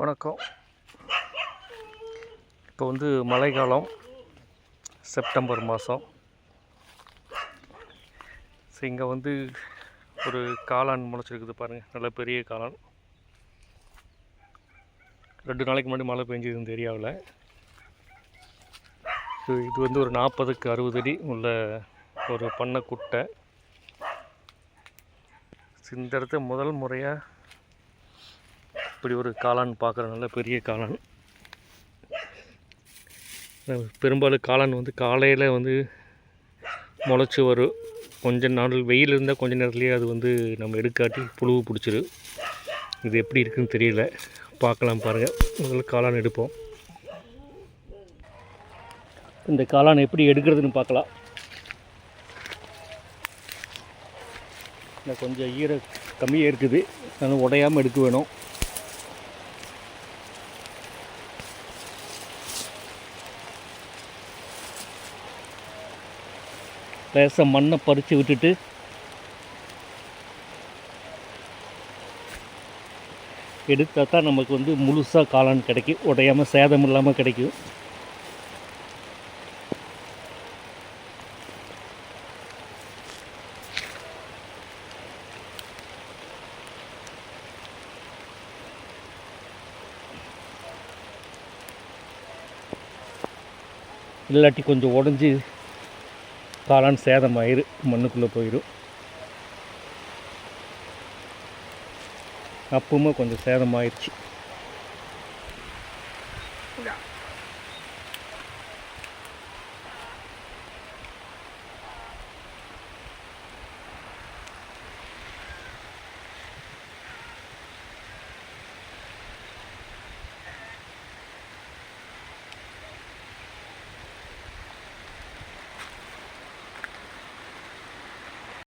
வணக்கம். இப்போ வந்து மழைக்காலம் செப்டம்பர் மாதம் ஸோ இங்கே வந்து ஒரு காளான் முளைச்சிருக்குது பாருங்கள் நல்ல பெரிய காளான். ரெண்டு நாளைக்கு முன்னாடி மழை பெஞ்சது இந்த ஏரியாவில். ஸோ இது வந்து ஒரு நாற்பதுக்கு அறுபது அடி உள்ள ஒரு பண்ணை குட்டை. இந்த இடத்த முதல் முறையாக இப்படி ஒரு காளான் பார்க்குற நல்ல பெரிய காளான். பெரும்பாலும் காளான் வந்து காலையில் வந்து முளைச்சி வரும். கொஞ்ச நாள் வெயில் இருந்தால் கொஞ்ச நேரத்துலேயே அது வந்து நம்ம எடுக்காட்டி புழுவு பிடிச்சிரும். இது எப்படி இருக்குன்னு தெரியல. பார்க்கலாம் பாருங்கள் முதல்ல காளான் எடுப்போம். இந்த காளான் எப்படி எடுக்கிறதுன்னு பார்க்கலாம். இன்னும் கொஞ்சம் ஈர கம்மியாக இருக்குது. அதனால் உடையாமல் எடுக்க வேணும். லேசாக மண்ணை பறித்து விட்டுட்டு எடுத்தால் தான் நமக்கு வந்து முழுசாக காளான் கிடைக்கும். உடையாமல் சேதம் இல்லாமல் கிடைக்கும். இல்லாட்டி கொஞ்சம் உடஞ்சி காளான் சேதமாயிரு மண்ணுக்குள்ளே போயிடும் அப்பவுமே கொஞ்சம் சேதமாயிடுச்சு